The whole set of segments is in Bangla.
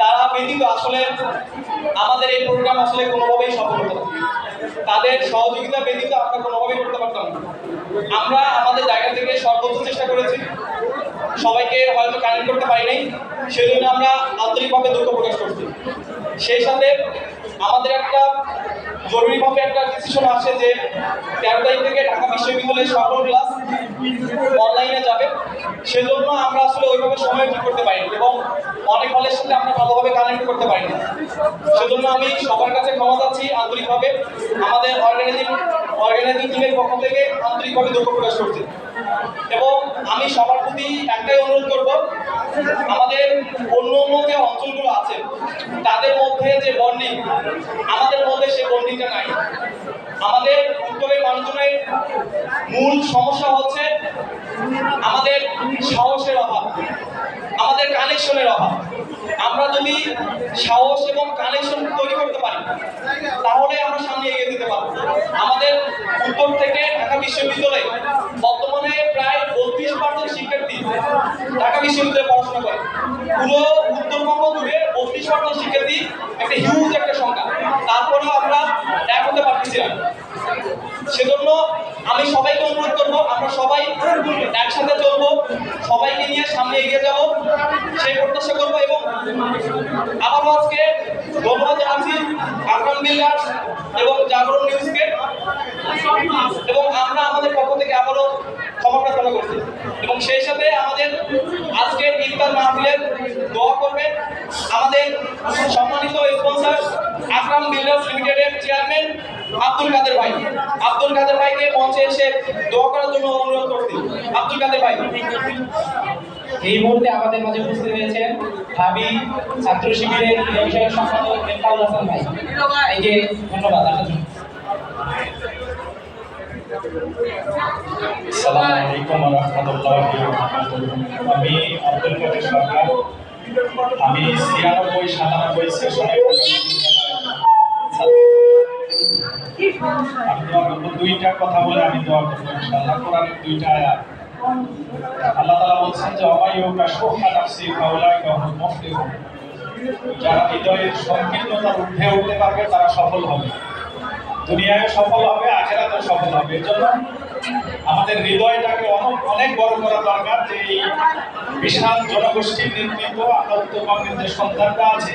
তারা ব্যতীত আসলে আমাদের এই প্রোগ্রাম আসলে কোনোভাবেই সফল হতো তাদের সহযোগিতা ব্যতীত আমরা কোনোভাবেই করতে পারতাম না। আমরা আমাদের জায়গা থেকে সর্বোচ্চ চেষ্টা করেছি। সবাইকে হয়তো কানেক্ট করতে পারি নাই। সেই জন্য আমরা আন্তরিকভাবে দুঃখ প্রকাশ করছি। সেই সাথে আমাদের একটা জরুরিভাবে একটা ডিসিশন আসে যে তেরো তারিখ থেকে ঢাকা বিশ্ববিদ্যালয়ের সকল ক্লাস অনলাইনে যাবে। সেজন্য আমরা আসলে ওইভাবে সময় ঠিক করতে পারিনি এবং অনেক হলের সাথে আমরা ভালোভাবে কানেক্ট করতে পারিনি। সেজন্য আমি সবার কাছে ক্ষমা চাচ্ছি আন্তরিকভাবে। আমাদের অর্গানাইজিং অর্গানাইজিং টিমের পক্ষ থেকে আন্তরিকভাবে দুঃখ প্রকাশ করছি। এবং আমি সবার প্রতি একটাই অনুরোধ করব, আমাদের অন্য অন্য যে অঞ্চলগুলো আছে, তাদের মধ্যে যে বন্ডিং আমাদের মধ্যে নাই। আমাদের উত্তরের মানুষজনের মূল সমস্যা হচ্ছে আমাদের সাহসের অভাব, আমাদের কানেকশনের অভাব। আমরা যদি সাহস এবং কানেকশন তৈরি করতে পারি, তাহলে আমরা সামনে এগিয়ে দিতে পারব। আমাদের উত্তর থেকে ঢাকা বিশ্ববিদ্যালয়ে বর্তমানে প্রায় বত্রিশ পার্সেন্ট শিক্ষার্থী ঢাকা বিশ্ববিদ্যালয়ে পড়াশোনা করে। পুরো উত্তরবঙ্গ জুড়ে বত্রিশ পার্সেন্ট শিক্ষার্থী একটা হিউজ একটা সংখ্যা। তারপরেও সেজন্য আমি সবাইকে অনুরোধ করব, আমরা সবাই একসাথে চলবো, সবাইকে নিয়ে সামনে এগিয়ে যাব। সেই প্রত্যাশা করব এবং আবারও আজকে ধন্যবাদ জানাচ্ছি আকরাম বিল্লাস এবং জাগরণ নিউজকে। এবং আমরা আমাদের পক্ষ থেকে আবারও ক্ষমা প্রার্থনা করছি। এবং সেই সাথে আমাদের আজকের ইফতার মাহফিলের দোয়া করবেন আমাদের সম্মানিত স্পন্সর আকরাম বিল্ডার্স লিমিটেডের চেয়ারম্যান আব্দুল কাদের ভাই, আব্দুল কাদের ভাইকে মঞ্চে এসে দোয়া করার জন্য অনুরোধ করছি। আব্দুল কাদের ভাই, এই মুহূর্তে আমাদের মাঝে উপস্থিত হয়েছেন ভাবি, ছাত্র শিবিরের বিষয়ের সম্পাদক মেহতাউল হাসান ভাই। এই যে, ধন্যবাদ আসার জন্য আমি আব্দুল কাদের সরকার। আমি ছিয়ানব্বই সাতানব্বই সেশনে দুইটা কথা বলে আমি আল্লাহ বলছেন যে যারা হৃদয়ের সংকীর্ণতার উঠতে পারবে, তারা সফল হবে। দুনিয়ায় সফল হবে, আখেরাতেও সফল হবে। এর জন্য আমাদের হৃদয়টাকে অনেক অনেক বড় করা দরকার যে, এই বিশাল জনগোষ্ঠীর নেতৃত্ব আমরা উত্তরবঙ্গের যে সন্তানটা আছে।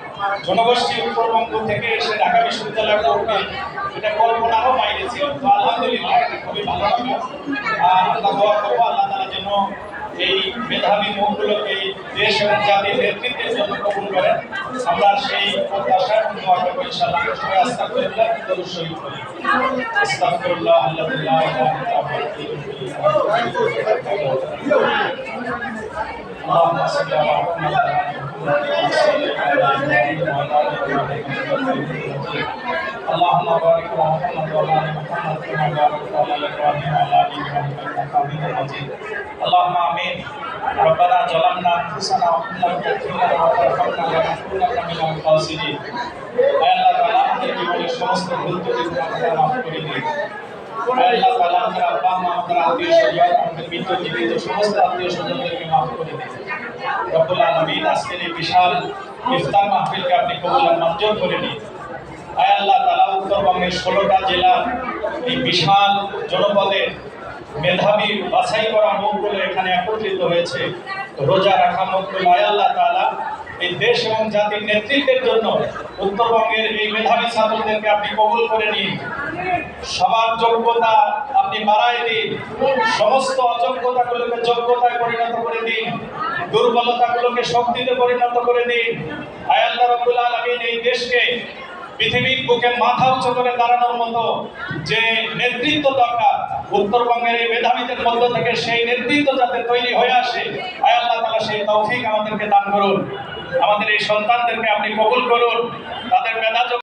জনগোষ্ঠী উত্তরবঙ্গ থেকে এসে ঢাকা বিশ্ববিদ্যালয়ে পড়বে এটা কল্পনারও বাইরে ছিল তো আলহামদুলিল্লাহ এটা খুবই ভালো লাগলো আর আল্লাহ দোয়া করবো আল্লাহ তালা যেন এই মেধাবী মুখগুলোকে এই দেশ এবং জাতির নেতৃত্বের জন্য কবুল করেন আমরা সেই প্রত্যাশা এবং দোয়া করবো ইনশাআল্লাহ সবাই আস্তাগফিরুল্লাহ দরুদ শরীফ পড়ি আস্তাগফিরুল্লাহ আল্লাযী লা ইলাহা ইল্লা হুয়া اللهم صل على محمد اللهم بارك على محمد وعلى ال محمد كما باركت على ابراهيم وعلى ال ابراهيم انك حميد مجيد اللهم امين ربنا ظلمنا انفسنا وان لم تغفر لنا وترحمنا لنكونن من الخاسرين اي الله تعالى আমাদের জীবনের সমস্ত ভুল ত্রুটি আপনারা মাফ করে দিন আল্লাহ তাআলা আমাদের আব্বা মা আমাদের আত্মীয় স্বজন আমাদের মৃত জীবিত সমস্ত আত্মীয় স্বজনদেরকে মাফ করে দিন রব্বুল আলামিন আজকের এই বিশাল ইফতার মাহফিলকে আপনি কবুল মঞ্জুর করে নিন। আয় আল্লাহ তালা উত্তরবঙ্গের ষোলোটা জেলার এই বিশাল জনপদের মেধাবী বাছাই করা মুখগুলো এখানে একত্রিত হয়েছে। রোজা রাখা মুখগুলো আয় আল্লাহ তাআলা এই দেশ এবং জাতির নেতৃত্বের জন্য উত্তরবঙ্গের এই মেধাবী ছাত্রদেরকে আপনি কবুল করে নিন। সবার যোগ্যতা আপনি বাড়াই দিন। সমস্ত অযোগ্যতাগুলোকে যোগ্যতায় পরিণত করে দিন। দুর্বলতাগুলোকে শক্তিতে পরিণত করে দিন। আয় আল্লাহ রাব্বুল এই দেশকে পৃথিবীর বুকে মাথা উঁচু করে দাঁড়ানোর মতো যে নেতৃত্ব দরকার, উত্তরবঙ্গের এই মেধাবীদের মধ্য থেকে সেই নেতৃত্ব যাতে তৈরি হয়ে আসে আয় আল্লাহ তাআলা সেই তৌফিক আমাদেরকে দান করুন। আমাদের এই সন্তানদেরকে আপনি কবুল করুন তাদের মেধা